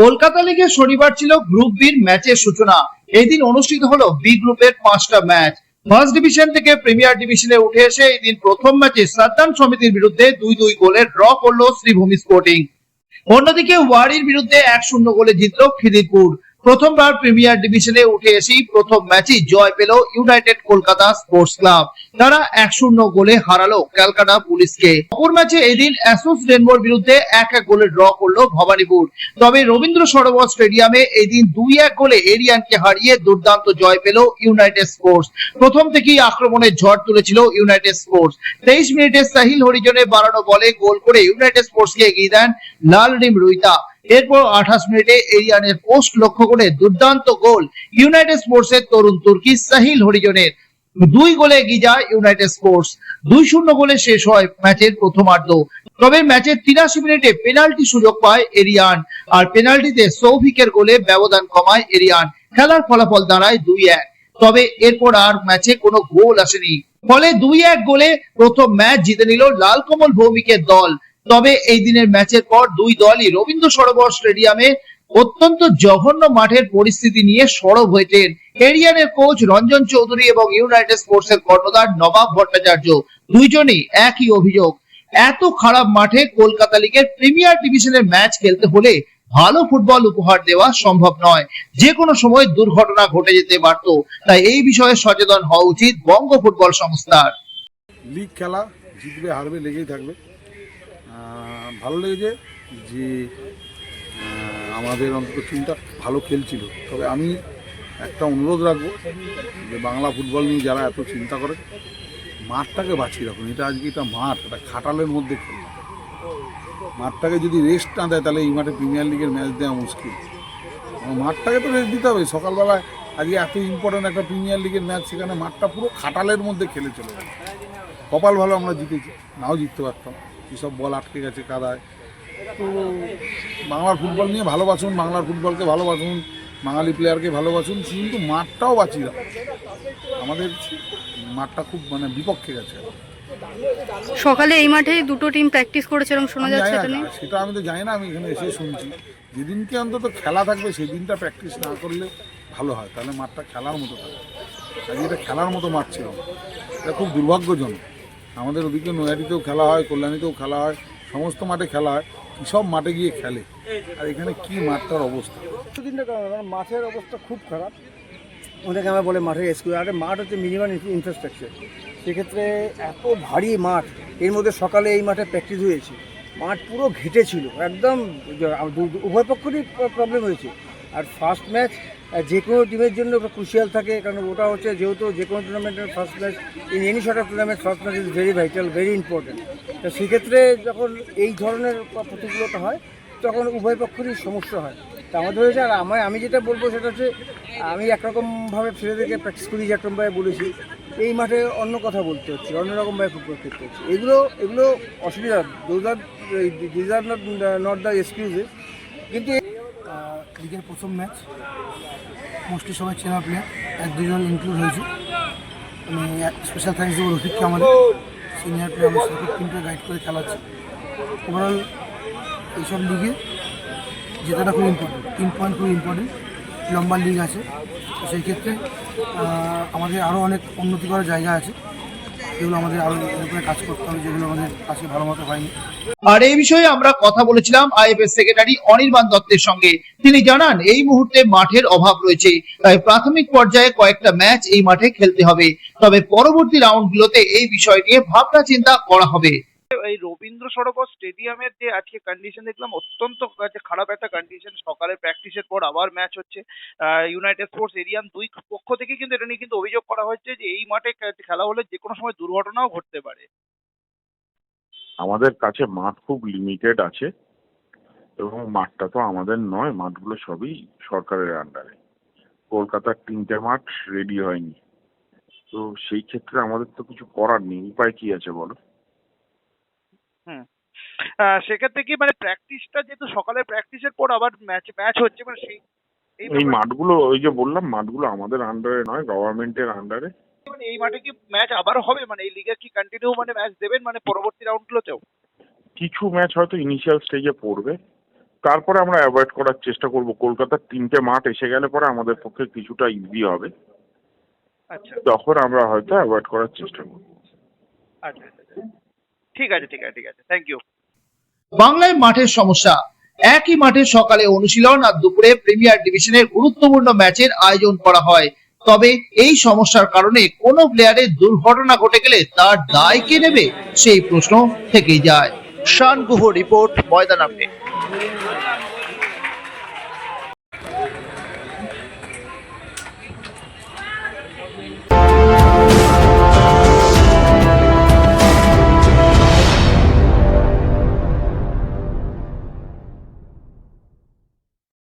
কলকাতা লিগে শনিবার ছিল গ্রুপ বির ম্যাচের সূচনা। এই দিন অনুষ্ঠিত হলো বি গ্রুপের পাঁচটা ম্যাচ ফার্স্ট ডিভিশন থেকে প্রিমিয়ার ডিভিশনে উঠে এসে এদিন দিন প্রথম ম্যাচে সাদ্দাম সমিতির বিরুদ্ধে দুই দুই গোলে ড্র করল শ্রীভূমি স্পোর্টিং অন্যদিকে ওয়ারির বিরুদ্ধে এক শূন্য গোলে জিতল খিদিরপুর। প্রথমবার প্রিমিয়ার ডিভিশনে উঠে এসেই প্রথম ম্যাচই জয় পেল ইউনাইটেড কলকাতা স্পোর্টস ক্লাব। তারা এক শূন্য গোলে হারালো ক্যালকাটা পুলিশকে। অপর ম্যাচে এদিন অ্যাসোস রেনবোর বিরুদ্ধে এক এক গোলে ড্র করল ভবানীপুর। তবে রবীন্দ্র সরোবর স্টেডিয়ামে এদিন দুই এক গোলে এরিয়ানকে হারিয়ে দুর্দান্ত জয় পেল ইউনাইটেড স্পোর্টস। প্রথম থেকেই আক্রমণের ঝড় তুলেছিল ইউনাইটেড স্পোর্টস। তেইশ মিনিটে সাহিল হরিজনের বাড়ানো বলে গোল করে ইউনাইটেড স্পোর্টসকে এগিয়ে দেন লাল রিম রুইতা। এরপর আঠাশ মিনিটে এরিয়ানের পোস্ট লক্ষ্য করে দুর্দান্ত গোল ইউনাইটেড স্পোর্টস এর তরুণ তুর্কি সাহিল হরিজনের। দুই গোলে এগিয়ে যায় ইউনাইটেড স্পোর্টস দুই শূন্য গোলে শেষ হয় ম্যাচের প্রথমার্ধ তবে ম্যাচের তিরাশি মিনিটে পেনাল্টি সুযোগ পায় এরিয়ান। আর পেনাল্টিতে সৌভিকের গোলে ব্যবধান কমায় এরিয়ান। খেলার ফলাফল দাঁড়ায় দুই এক। তবে এরপর আর ম্যাচে কোনো গোল আসেনি। ফলে দুই এক গোলে প্রথম ম্যাচ জিতে নিল লাল কমল ভৌমিকের দল। তবে এই দিনের ম্যাচের পর দুই দলই রবীন্দ্র সরোবর স্টেডিয়ামে অত্যন্ত জঘন্য মাঠের পরিস্থিতি নিয়ে সরব হয়েছেন এরিয়ানের কোচ রঞ্জন চৌধুরী এবং ইউনাইটেড স্পোর্টস এর কর্ণধার নবাব ভট্টাচার্য দুইজনই একই অভিযোগ। এত খারাপ মাঠে কলকাতা লিগের প্রিমিয়ার ডিভিশনের ম্যাচ খেলতে হলে ভালো ফুটবল উপহার দেওয়া সম্ভব নয়। যে কোনো সময় দুর্ঘটনা ঘটে যেতে পারত। তাই এই বিষয়ে সচেতন হওয়া উচিত বঙ্গ ফুটবল সংস্থার। লিগ খেলা, জিতবে, হারবে, লেগেই থাকবে। ভালো লেগেছে যে আমাদের অন্তত টিমটা ভালো খেলছিল। তবে আমি একটা অনুরোধ রাখব যে, বাংলা ফুটবল নিয়ে যারা এত চিন্তা করে, মাঠটাকে বাঁচিয়ে রাখুন। এটা আজকে এটা মাঠ এটা খাটালের মধ্যে খেলা। মাঠটাকে যদি রেস্ট না দেয়, তাহলে এই মাঠে প্রিমিয়ার লিগের ম্যাচ দেওয়া মুশকিল। মাঠটাকে তো রেস্ট দিতে হবে। সকালবেলায় আজকে এত ইম্পর্টেন্ট একটা প্রিমিয়ার লিগের ম্যাচ সেখানে মাঠটা পুরো খাটালের মধ্যে খেলে চলে গেল। কপাল ভালো আমরা জিতেছি, নাও জিততে পারতাম। এসব বল আটকে গেছে কাদায়। তো বাংলার ফুটবল নিয়ে ভালোবাসুন বাংলার ফুটবলকে ভালোবাসুন বাঙালি প্লেয়ারকে ভালোবাসুন কিন্তু মাঠটাও বাঁচিয়ে আমাদের মাঠটা খুব মানে বিপক্ষে গেছে। সকালে এই মাঠে দুটো টিম প্র্যাকটিস করেছে এরকম শোনা যাচ্ছে সেটা আমি তো জানি না আমি এখানে এসে শুনছি। যেদিনকে অন্তত খেলা থাকবে সেদিনটা প্র্যাকটিস না করলে ভালো হয়। তাহলে মাঠটা খেলার মতো থাকে এটা খেলার মতো মাঠ ছিল। এটা খুব দুর্ভাগ্যজনক। আমাদের ওদিকে নৈহাটিতেও খেলা হয়, কল্যাণীতেও খেলা হয়, সমস্ত মাঠে খেলা হয়, সব মাঠে গিয়ে খেলে। আর এখানে কি মাঠটার অবস্থা? কিছুদিনটা মাঠের অবস্থা খুব খারাপ। অনেকে আমার বলে মাঠের স্কুল আরে মাঠ হচ্ছে মিনিমাম ইনফ্রাস্ট্রাকচার সেক্ষেত্রে এত ভারী মাঠ, এর মধ্যে সকালে এই মাঠে প্র্যাকটিস হয়েছে। মাঠ পুরো ঘেটে ছিল, একদম উভয় পক্ষেরই প্রবলেম হয়েছে। আর ফার্স্ট ম্যাচ যে কোনো টিমের জন্য ক্রুশিয়াল থাকে, কারণ ওটা হচ্ছে যেহেতু যে কোনো টুর্নামেন্টের first match in any sort of tournament first match is very vital very important তো সেক্ষেত্রে যখন এই ধরনের প্রতিকূলতা হয়, তখন উভয় পক্ষেরই সমস্যা হয়। তা আমাদের হয়েছে, আর আমার আমি যেটা বলব সেটা হচ্ছে, আমি একরকমভাবে ছেলেদেরকে প্র্যাকটিস করি একরকমভাবে বলেছি, এই মাঠে অন্য কথা বলতে হচ্ছে অন্যরকমভাবে ফুটবল খেলতে হচ্ছে। এগুলো এগুলো অসুবিধা those are these are not not the excuses কিন্তু লিগের প্রথম ম্যাচ। মোস্টলি সবাই চেনা প্লেয়ার এক দুজন ইনক্লুড হয়েছে। আমি স্পেশাল থ্যাঙ্কস দেবো রফিককে আমাদের। সিনিয়র প্লেয়ার আমার সাথে টিমকে গাইড করে খেলাচ্ছে। ওভারঅল এইসব লিগে জেতাটা খুব ইম্পর্টেন্ট তিন পয়েন্ট খুব ইম্পর্টেন্ট লম্বা লিগ আছে। সেই ক্ষেত্রে আমাদের আরও অনেক উন্নতি করার জায়গা আছে। আমাদের কাজ করতে হবে, যেগুলো আমাদের কাছে ভালো মতো হয়নি। আর এই বিষয়ে আমরা কথা বলেছিলাম আইএফএস সেক্রেটারি অনির্বাণ দত্তের সঙ্গে। তিনি জানান, এই মুহূর্তে মাঠের অভাব রয়েছে, তাই প্রাথমিক পর্যায়ে কয়েকটা ম্যাচ এই মাঠে খেলতে হবে। তবে পরবর্তী রাউন্ডগুলোতে এই বিষয় নিয়ে ভাবনা চিন্তা করা হবে। এই রবীন্দ্র সরোবর স্টেডিয়ামের যে আজকে কন্ডিশন দেখলাম, অত্যন্ত খারাপ একটা কন্ডিশন সকালে প্র্যাকটিসের পর আবার ম্যাচ হচ্ছে। ইউনাইটেড স্পোর্টস এরিয়ান দুই পক্ষ থেকে কিন্তু এটা নিয়ে কিন্তু অভিযোগ করা হচ্ছে যে এই মাঠে খেলা হলে যে কোনো সময় দুর্ঘটনাও ঘটতে পারে। আমাদের কাছে মাঠ খুব লিমিটেড আছে এবং মাঠটা তো আমাদের নয়, মাঠগুলো সবই সরকারের আন্ডারে কলকাতার তিনটে মাঠ রেডি হয়নি। তো সেই ক্ষেত্রে আমাদের তো কিছু করার নেই। উপায় কি আছে বলো? আহ, সেক্ষেত্রে কি মানে প্র্যাকটিসটা যেহেতু সকালে প্র্যাকটিসের পর আবার ম্যাচ ম্যাচ হচ্ছে মানে সেই এই মাঠগুলো ওই যে বললাম মাঠগুলো আমাদের আন্ডারে নয় গভর্নমেন্টের আন্ডারে মানে এই মাঠে কি ম্যাচ আবার হবে? মানে এই লিগে কি কন্টিনিউ মানে ম্যাচ দেবেন মানে পরবর্তী রাউন্ডগুলোতেও কিছু ম্যাচ হয়তো ইনিশিয়াল স্টেজে পড়বে। তারপরে আমরা অ্যাভয়েড করার চেষ্টা করব। কলকাতার তিনটে মাঠ এসে গেলে পরে আমাদের পক্ষে কিছুটা ইজি হবে। আচ্ছা। তখন আমরা হয়তো অ্যাভয়েড করার চেষ্টা করব। আচ্ছা, আচ্ছা। ঠিক আছে ঠিক আছে ঠিক আছে। থ্যাংক ইউ বাংলায় মাঠের সমস্যা। একই মাঠে সকালে অনুশীলন আর দুপুরে প্রিমিয়ার ডিভিশনের গুরুত্বপূর্ণ ম্যাচের আয়োজন করা হয়। তবে এই সমস্যার কারণে কোনো প্লেয়ারের দুর্ঘটনা ঘটে গেলে তার দায় কে নেবে সেই প্রশ্ন থেকেই যায়। Shan Guha report Maidan update.